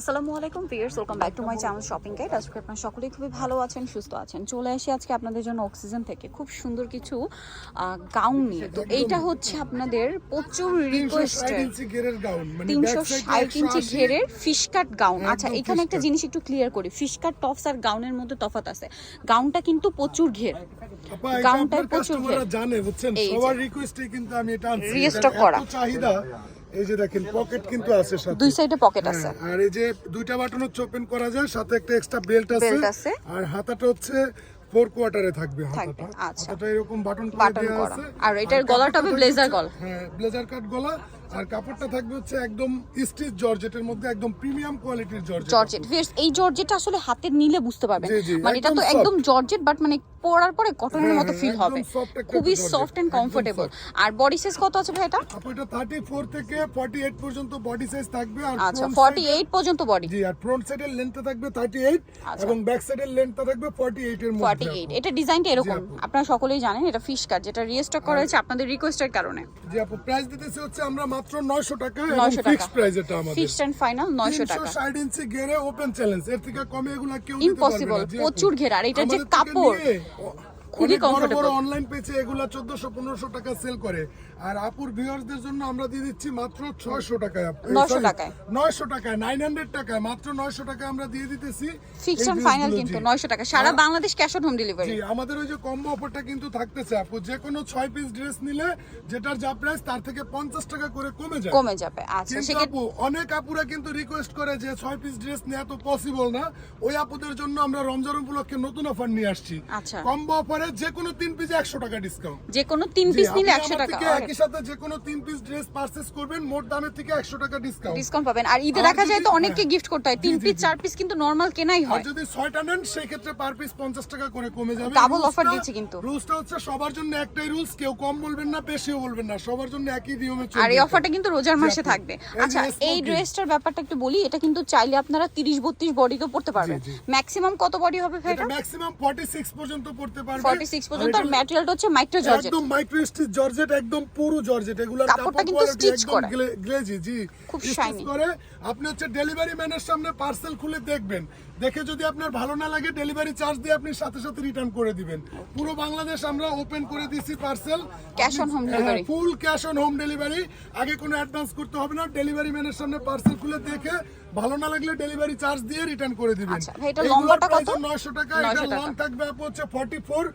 আসসালামু আলাইকুম welcome back to my channel shopping guide আজকে আপনারা সকলেই খুবই ভালো আছেন সুস্থ আছেন। চলে আসি আজকে আপনাদের জন্য অক্সিজেন থেকে। খুব সুন্দর কিছু গাউন নিয়ে। তো এইটা হচ্ছে আপনাদের প্রচুর রিকোয়েস্টেড মানে তিনশো ষাট ইঞ্চি ঘেরের ফিশ কাট গাউন আচ্ছা এখানে একটা জিনিস একটু ক্লিয়ার করি। ফিশ কাট টপস আর গাউনের মধ্যে তফাৎ আছে। গাউনটা কিন্তু প্রচুর ঘের। আপনার প্রচুর ঘের। জানে বুঝছেন? সবার রিকোয়েস্টে কিন্তু আমি এটা এটার করা। চাহিদা। এই যে দেখেন পকেট কিন্তু আছে সাথে দুই সাইডে পকেট আছে হ্যাঁ, আর এই যে দুইটা বাটন হচ্ছে ওপেন করা যায় সাথে একটা এক্সট্রা বেল্ট আছে। আর হাতাটা হচ্ছে ফোর কোয়ার্টারে থাকবে হাতাটা আচ্ছা। এরকম বাটন বাটন করা। আর এটার গলাটা হবে ব্লেজার গল। হ্যাঁ ব্লেজার কাট গলা আর কাপড়টা থাকবে হচ্ছে একদম স্টিচ জর্জেটের মধ্যে একদম প্রিমিয়াম কোয়ালিটির জর্জেট জর্জেট। ভিউয়ার্স এই জর্জেটটা আসলে হাতে নিলে বুঝতে পারবেন। মানে এটা তো একদম জর্জেট বাট মানে পরার পরে কটনের হ্যাঁ, মতো হ্যাঁ, ফিল হবে। খুবই সফট এন্ড কমফোর্টেবল আর বডি সাইজ কত আছে ভাই এটা? আপু এটা 34 থেকে 48 পর্যন্ত বডি সাইজ থাকবে আর আচ্ছা front 48 পর্যন্ত বডি জি আর ফ্রন্ট সাইডের লেন্থটা থাকবে 38 আচ্ছা। এবং ব্যাক সাইডের লেন্থটা থাকবে 48 এর মধ্যে 48 এটা ডিজাইনটা এরকম। আপনারা সকলেই জানেন এটা ফিশ কাট যেটা রিস্টক করা হয়েছে আপনাদের রিকোয়েস্টের কারণে। জি আপু প্রাইস দিতেছি হচ্ছে আমরা মাত্র 900 টাকা এবং 900 টাকা। ফিক্সড প্রাইস এটা আমাদের। ফিক্সড এন্ড ফাইনাল 900 টাকা। 360 ইঞ্চি ঘেরে ওপেন চ্যালেঞ্জ এর থেকে কমে এগুলা কেউ দিতে পারবে না। ইম্পসিবল প্রচুর ঘেরা। আর এটার যে কাপড়। খুবই বড় অনলাইন পেজে এগুলা 1400 1500 টাকা সেল করে। আর আপুর ভিউয়ারদের জন্য আমরা দিয়ে দিচ্ছি মাত্র 600 টাকায় 900 sorry, টাকায়। 900 টাকায় 900 টাকায় মাত্র 900 টাকায় আমরা দিয়ে দিতেছি ফাইনাল কিন্তু 900 টাকা। সারা Bangladesh cash on home delivery জি আমাদের ওই যে কম্বো অফারটা কিন্তু থাকতেছে আপু। যে কোনো 6 পিস ড্রেস নিলে যেটার যা প্রাইস তার থেকে 50 টাকা করে কমে যায়। কমে যাবে। আচ্ছা আপু অনেক আপুরা কিন্তু রিকোয়েস্ট করে যে ছয় পিস ড্রেস নেওয়া তো পসিবল না। ওই আপুদের জন্য আমরা রমজান উপলক্ষে নতুন অফার নিয়ে আসছি। আচ্ছা। কম্বো অফারে যে কোনো তিন পিসে একশো টাকা ডিসকাউন্ট যে কোনো তিন পিস নিলে 100 টাকা। একই সাথে যে কোনো তিন পিস ড্রেস পারচেজ করবেন মোট দামের থেকে একশো টাকা ডিসকাউন্ট ডিসকাউন্ট পাবেন। আর ঈদে দেখা যায় তো অনেককে হ্যাঁ। গিফট করতে হয়। তিন পিস চার পিস কিন্তু নরমাল কেনাই আর যদি নেন সেই ক্ষেত্রে পার পিস পঞ্চাশ টাকা করে কমে যাবে। Offer রুলসটা- দিচ্ছে কিন্তু। রুলসটা হচ্ছে সবার জন্য একটাই রুলস কেউ কম বলবেন না বেশিও বলবেন না সবার জন্য একই নিয়মে আর এই অফারটা কিন্তু রোজার মাসে থাকবে। আচ্ছা এই ড্রেসটার ব্যাপারটা একটু বলি এটা কিন্তু চাইলে আপনারা তিরিশ বত্রিশ বডিতেও পড়তে পারবেন। ম্যাক্সিমাম কত বডি হবে ভাই এটা ম্যাক্সিমাম 46 পর্যন্ত পড়তে পারবে 46 পর্যন্ত আর ম্যাটেরিয়ালটা হচ্ছে মাইক্রো জর্জেট একদম মাইক্রো স্টিচ জর্জেট একদম পুরো জর্জেট এগুলোর কাপড়টা কিন্তু কোয়ালিটি করা। গ্লেজি জি। খুব Stitch করে আপনি হচ্ছে ডেলিভারি ম্যানের সামনে পার্সেল খুলে দেখবেন। দেখে যদি আপনার ভালো না লাগে ডেলিভারি চার্জ দিয়ে আপনি সাথে সাথে রিটার্ন করে দিবেন। পুরো বাংলাদেশ আমরা ওপেন করে দিছি parcel. Full cash on home delivery আগে কোনো অ্যাডভান্স করতে হবে না। ডেলিভারি ম্যানের সামনে পার্সেল খুলে দেখে ভালো না লাগলে ডেলিভারি চার্জ দিয়ে রিটার্ন করে দিবেন। আচ্ছা, এটা লম্বাটা কত? 900 টাকা। এটা লং থাকবে আপু হচ্ছে 44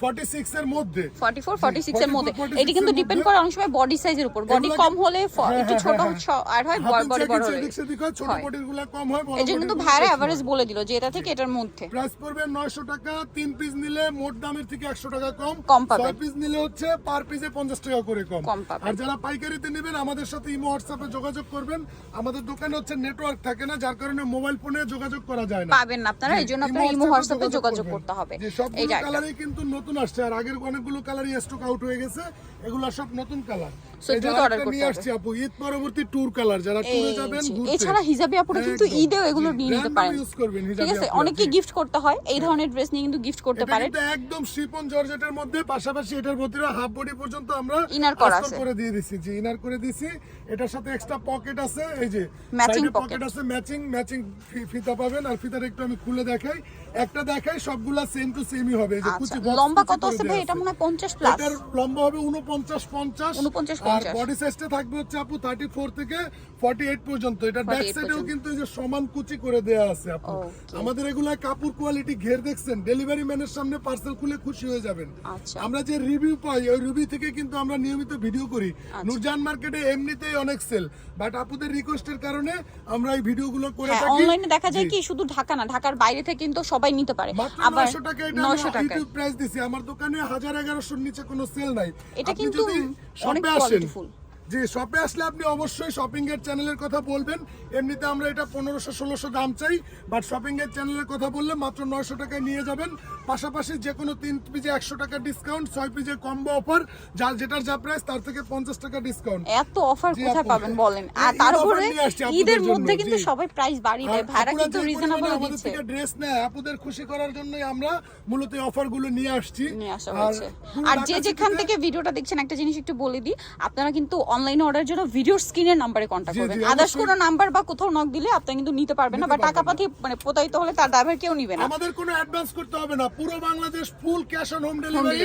46 এর মধ্যে। 44 46 এর মধ্যে। 44, এটি কিন্তু ডিপেন্ড করে অনেক সময় বডি সাইজের উপর। বডি কম হলে হ্যাঁ, একটু হ্যাঁ, ছোট হ্যাঁ, আর হয় বডি বড় হলে। এদিক ছোট। বডিগুলো কম হয় বড় এই জন্য কিন্তু ভাইরা এভারেজ বলে দিল যে এটা থেকে এটার মধ্যে। প্রাইস পড়বে 900 টাকা তিন পিস নিলে মোট দামের থেকে 100 টাকা কম। কম। ছয় পিস নিলে হচ্ছে পার পিসে 50 টাকা করে কম। কম পাবেন। আর যারা পাইকারিতে নেবেন আমাদের সাথে ইমো হোয়াটসঅ্যাপে যোগাযোগ করবেন। আমাদের দোকানে হচ্ছে নেটওয়ার্ক থাকে না যার কারণে মোবাইল ফোনে যোগাযোগ করা যায় না। পাবেন না আপনারা জি, এই জন্য ইমো আপনারা ইমো হোয়াটসঅ্যাপে যোগাযোগ করতে হবে। একটা। কালারই কিন্তু নতুন আসছে আর আগের অনেকগুলো কালারই স্টক আউট হয়ে গেছে। এগুলা সব নতুন কালার So, দ্রুত order করতে নিয়ে আসছি আপু ঈদ পরবর্তী ট্যুর কালার যারা ট্যুরে যাবেন এছাড়া হিজাবি আপুরা কিন্তু ঈদেও এগুলো নিয়ে নিতে পারেন। ঠিক আছে অনেকে গিফট করতে হয় এই ধরনের ড্রেস নিয়ে কিন্তু গিফট করতে পারেন। কিন্তু একদম শিপন জর্জেটের মধ্যে পাশাপাশি এটার ভিতরে হাফ বডি পর্যন্ত আমরা Inner করা আছে। করে দিয়ে দিছি। ইনার করে দিছি। এটার সাথে এক্সট্রা পকেট আছে এই যে pocket। পকেট আছে ম্যাচিং ম্যাচিং ফিতা পাবেন। আর ফিতাটা একটু আমি খুলে দেখাই। একটা দেখাই সবগুলা সেম টু সেমই হবে। এই যে কুচি box লম্বা কত আছে ভাই? এটা মনে হয় 50 প্লাস এটার লম্বা হবে 49 50 49, 50 আর বডি সাইজটা থাকবে হচ্ছে আপু 34 থেকে 48 পর্যন্ত। এটা ব্যাক সাইডেও কিন্তু এই যে সমান কুচি করে দেয়া আছে আপু। আমাদের এগুলা কাপড় কোয়ালিটি ঘের দেখছেন ডেলিভারি ম্যানের সামনে পার্সেল খুলে খুশি হয়ে যাবেন। আচ্ছা। আমরা যে রিভিউ পাই ওই রিভিউ থেকে কিন্তু আমরা নিয়মিত ভিডিও করি। আচ্ছা। নুরজান মার্কেটে এমনিতেই অনেক সেল বাট আপুদের রিকোয়েস্টের কারণে আমরা এই ভিডিওগুলো করে হ্যাঁ থাকি। অনলাইনে দেখা যায় কি শুধু ঢাকা না ঢাকার বাইরে থেকে কিন্তু সবাই নিতে পারে। আবার 900 টাকা এটা 900 আমরা টাকা ইউটিউব প্রাইস দিছি। আমার দোকানে হাজার এগারোশোর নিচে কোনো সেল নাই। এটা কিন্তু শপে আসেন জি শপে আসলে আপনি অবশ্যই শপিং এর চ্যানেলের কথা বলবেন। এমনিতে আমরা এটা পনেরোশো ষোলোশো দাম চাই বাট শপিং এর চ্যানেলের কথা বললে মাত্র নয়শো টাকায় নিয়ে যাবেন। পাশাপাশি যে কোনো তিন পিজে একশো টাকা ডিসকাউন্ট ছয় পিজে কম্বো অফার যার যেটার যা প্রাইস তার থেকে পঞ্চাশ টাকা ডিসকাউন্ট এত অফার কোথায় পাবেন বলেন? আর ঈদ তার উপরে নিয়ে আসছি আপনাদের ঈদের মধ্যে কিন্তু সবাই প্রাইস বাড়িয়ে দেয়। ভাড়া কিন্তু রিজনেবল পরিমাণে আমাদের দিচ্ছে। ড্রেস নেয় আপুদের খুশি করার জন্যই আমরা মূলত এই অফারগুলো নিয়ে আসছি। নিয়ে আসা আর হয়েছে। আর যে যেখান থেকে ভিডিওটা দেখছেন একটা জিনিস একটু বলে দিই। আপনারা কিন্তু অনলাইনে অর্ডারের জন্য ভিডিওর স্ক্রিনের নাম্বারে কন্ট্যাক্ট করবেন আদার্স কোনো নাম্বার বা কোথাও নক দিলে আপনারা কিন্তু নিতে পারবেন না বা টাকা পাঠি মানে প্রতারিত হলে তার ড্রাইভার কেউ নিবে না। আমাদের কোনো অ্যাডভান্স করতে হবে না। পুরো Bangladesh full cash on home delivery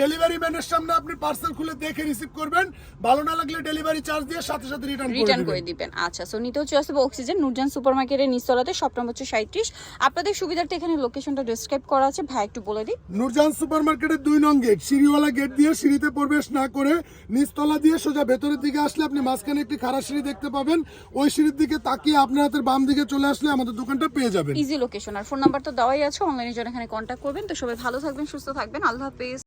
delivery ম্যানের সামনে আপনি পার্সেল খুলে দেখে রিসিভ করবেন। ভালো না লাগলে ডেলিভারি চার্জ দিয়ে সাথে সাথে রিটার্ন করে রিটার্ন করে দিবেন। আচ্ছা সো নিতে হচ্ছে আসবে অক্সিজেন নুরজান সুপার মার্কেটের নিচতলাতে শপ নম্বর হচ্ছে সাঁত্রিশ আপনাদের সুবিধার্থে এখানে লোকেশনটা ডিসক্রাইব করা আছে। ভাই একটু বলে দিই। নূরজাহান সুপার মার্কেটের দুই নং গেট সিঁড়িওয়ালা গেট দিয়ে সিঁড়িতে প্রবেশ না করে নিচতলা দিয়ে সোজা ভেতরের দিকে আসলে আপনি মাঝখানে একটি খারাপ সিঁড়ি দেখতে পাবেন। ওই সিঁড়ির দিকে তাকিয়ে আপনার হাতের বাম দিকে চলে আসলে আমাদের দোকানটা পেয়ে যাবেন। ইজি লোকেশন আর ফোন নাম্বার তো দেওয়াই আছে অনলাইনে জন্য এখানে কন্ট্যাক্ট করবেন। তো সবাই ভালো থাকবেন, সুস্থ থাকবেন। আল্লাহ হাফেজ।